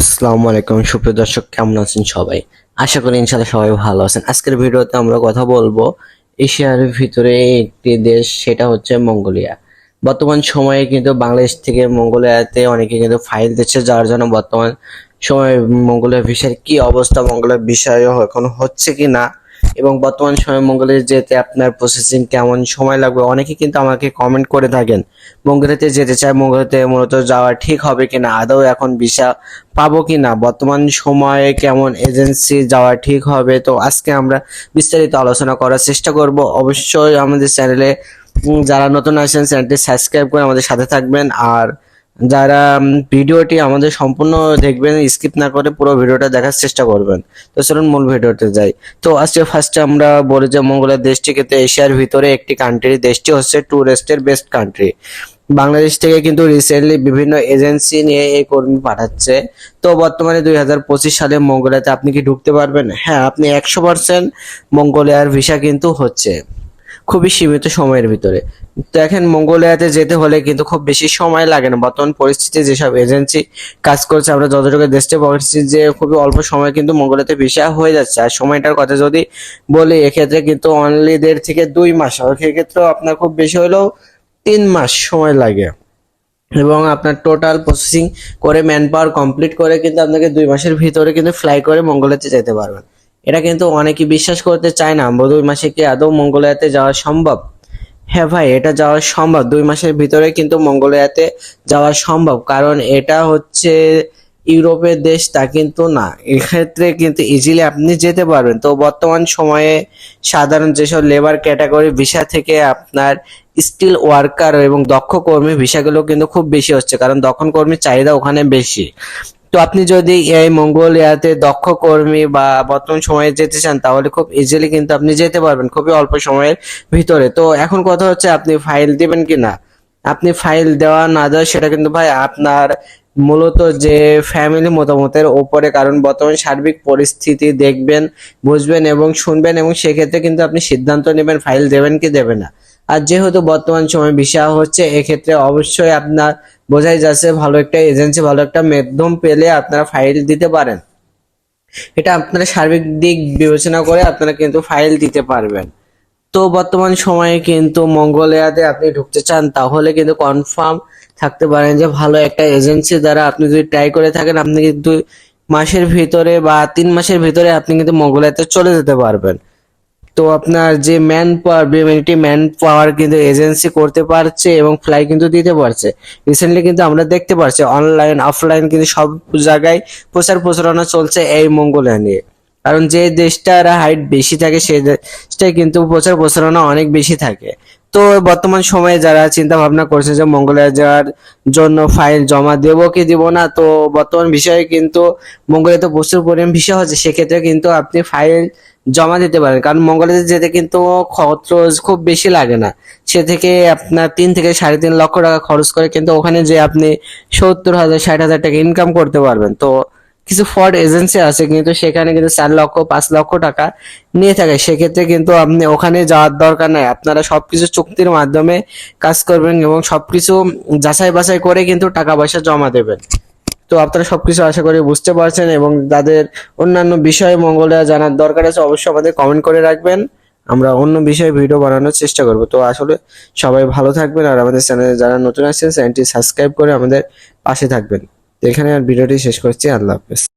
আসসালামু আলাইকুম, সুপ্রিয় দর্শক, কেমন আছেন সবাই? আশা করি ইনশাল্লাহ সবাই ভালো আছেন। আজকের ভিডিওতে আমরা কথা বলব এশিয়ার ভিতরে একটি দেশ, সেটা হচ্ছে মঙ্গোলিয়া। বর্তমান সময়ে কিন্তু বাংলাদেশ থেকে মঙ্গোলিয়াতে অনেকে কিন্তু ফাইল দিচ্ছে, যার জন্য বর্তমান সময়ে মঙ্গোলিয়া ভিসার কি অবস্থা, মঙ্গোলিয়া বিষয় এখন হচ্ছে কি না এবং বর্তমান সময়ে মঙ্গোলিয়া যেতে আপনার প্রসেসিং কেমন সময় লাগবে, অনেকে কিন্তু আমাকে কমেন্ট করে থাকেন মঙ্গলেতে যেতে চায় মঙ্গোলিয়াতে মূলত যাওয়া ঠিক হবে কিনা, আদৌ এখন ভিসা পাবো কিনা, বর্তমান সময়ে কেমন এজেন্সি যাওয়া ঠিক হবে, তো আজকে আমরা বিস্তারিত আলোচনা করার চেষ্টা করব। অবশ্যই আমাদের চ্যানেলে যারা নতুন আছেন চ্যানেলটি সাবস্ক্রাইব করে আমাদের সাথে থাকবেন, আর যারা ভিডিওটি আমাদের সম্পূর্ণ দেখবেন স্কিপ না করে পুরো ভিডিওটা দেখার চেষ্টা করবেন। তো চলুন মূল ভিডিওতে যাই। তো আজকে ফার্স্টে আমরা বলি যে মঙ্গোলিয়া দেশটি কিন্তু এশিয়ার ভিতরে একটি কান্ট্রি দেশটি হচ্ছে ট্যুরিস্টের বেস্ট কান্ট্রি বাংলাদেশ থেকে কিন্তু রিসেন্টলি বিভিন্ন এজেন্সি নিয়ে এই কর্মী পাঠাচ্ছে। তো বর্তমানে দুই হাজার পঁচিশ সালে মঙ্গোলিয়াতে আপনি কি ঢুকতে পারবেন? হ্যাঁ আপনি একশো পার্সেন্ট মঙ্গোলিয়ার ভিসা কিন্তু হচ্ছে। খুবই সীমিত সময়ের ভিতরে। দেখেন মঙ্গোলিয়াতে যেতে হলে কিন্তু খুব বেশি সময় লাগে না। বর্তমান পরিস্থিতি যেসব এজেন্সি কাজ করছে, আমরা যতটুকু দেশে পড়ছি যে খুবই অল্প সময় কিন্তু মঙ্গোলিয়াতে ভিসা হয়ে যাচ্ছে। আর সময়টার কথা যদি বলি, এক্ষেত্রে কিন্তু অনলি দেড় থেকে দুই মাস। আর সেক্ষেত্রেও আপনার খুব বেশি হলেও তিন মাস সময় লাগে। এবং আপনার টোটাল প্রসেসিং করে ম্যান পাওয়ার কমপ্লিট করে কিন্তু আপনাকে দুই মাসের ভিতরে কিন্তু ফ্লাই করে মঙ্গোলিয়াতে যেতে পারবেন। এটা কিন্তু অনেকে বিশ্বাস করতে চায় না দুই মাসে কি আদৌ মঙ্গোলিয়াতে যাওয়া সম্ভব? হ্যাঁ ভাই, এটা যাওয়া সম্ভব। দুই মাসের ভিতরে কিন্তু মঙ্গোলিয়াতে যাওয়া সম্ভব, কারণ এটা হচ্ছে ইউরোপের দেশ, তা কিন্তু না। এক্ষেত্রে কিন্তু ইজিলি আপনি যেতে পারবেন। তো বর্তমান সময়ে সাধারণ যেসব লেবার ক্যাটাগরি ভিসা থেকে আপনার স্টিল ওয়ার্কার এবং দক্ষ কর্মী ভিসাগুলো কিন্তু খুব বেশি হচ্ছে, কারণ দক্ষ কর্মীর চাহিদা ওখানে বেশি। তো আপনি যদি এই মঙ্গোলিয়াতে দক্ষ কর্মী বা বর্তমান সময়ে যেতে চান, তাহলে খুব ইজিলি কিন্তু আপনি যেতে পারবেন খুবই অল্প সময়ের ভিতরে। তো এখন কথা হচ্ছে, আপনি ফাইল দিবেন কি না আপনি ফাইল দেওয়া না দেওয়া, সেটা কিন্তু ভাই আপনার মূলত যে ফ্যামিলি মতামতের ওপরে, কারণ বর্তমান সার্বিক পরিস্থিতি দেখবেন, বুঝবেন এবং শুনবেন এবং সেক্ষেত্রে কিন্তু আপনি সিদ্ধান্ত নেবেন ফাইল দেবেন কি দেবেন না। আর যেহেতু বর্তমান সময় ভিসা হচ্ছে, এক্ষেত্রে অবশ্যই আপনার বোঝাই যাচ্ছে ভালো একটা এজেন্সি, ভালো একটা মাধ্যম পেলে আপনারা ফাইল দিতে পারেন। এটা আপনারা সার্বিক দিক বিবেচনা করে আপনারা কিন্তু ফাইল দিতে পারবেন। তো বর্তমান সময়ে কিন্তু মঙ্গোলিয়াতে আপনি ঢুকতে চান, তাহলে কিন্তু কনফার্ম থাকতে পারেন যে ভালো একটা এজেন্সি দ্বারা আপনি যদি ট্রাই করে থাকেন, আপনি কিন্তু মাসের ভিতরে বা তিন মাসের ভিতরে আপনি কিন্তু মঙ্গোলিয়াতে চলে যেতে পারবেন। তো আপনার যে ম্যান পাওয়ার বিএমএনটি ম্যান পাওয়ার কিন্তু এজেন্সি করতে পারছে এবং ফ্লাই কিন্তু দিতে পারছে। রিসেন্টলি কিন্তু আমরা দেখতে পারছি অনলাইন অফলাইন কিন্তু সব জায়গায় প্রচার প্রচারণা চলছে এই মঙ্গলে নিয়ে। কারণ যে দেশটার হাইট বেশি থাকে সেই দেশটায় কিন্তু প্রচার প্রচারণা অনেক বেশি থাকে। তো বর্তমান সময়ে যারা চিন্তা ভাবনা করছে যে মঙ্গোলিয়া যাওয়ার জন্য ফাইল জমা দেবো কি দিব না, তো বর্তমান বিষয়ে কিন্তু মঙ্গোলিয়াতে প্রচুর পরিমাণ ভিসা হচ্ছে সেক্ষেত্রে কিন্তু আপনি ফাইল জমা দিতে পারেন। কারণ মঙ্গলে যেতে কিন্তু খরচ খুব বেশি লাগে না। সে থেকে আপনার তিন থেকে সাড়ে তিন লক্ষ টাকা খরচ করে কিন্তু ওখানে যে আপনি সত্তর হাজার, ষাট হাজার টাকা ইনকাম করতে পারবেন। তো কিছু ফ্রড এজেন্সি আছে, কিন্তু সেখানে কিন্তু চার লক্ষ, পাঁচ লক্ষ টাকা নিয়ে থাকে। সেক্ষেত্রে কিন্তু আপনি ওখানে যাওয়ার দরকার নাই। আপনারা সবকিছু চুক্তির মাধ্যমে কাজ করবেন এবং সবকিছু যাচাই বাছাই করে কিন্তু টাকা পয়সা জমা দেবেন। তো আপনারা সবকিছু আশা করি বুঝতে পারছেন এবং যাদের অন্যান্য বিষয়ে মঙ্গোলিয়া জানার দরকার আছে অবশ্যই আমাদের কমেন্ট করে রাখবেন। আমরা অন্য বিষয়ে ভিডিও বানানোর চেষ্টা করব। তো আসলে সবাই ভালো থাকবেন আর আমাদের চ্যানেলে যারা নতুন আছেন, চ্যানেলটি সাবস্ক্রাইব করে আমাদের পাশে থাকবেন। এখানে আর ভিডিওটি শেষ করছি আল্লাহ হাফেজ।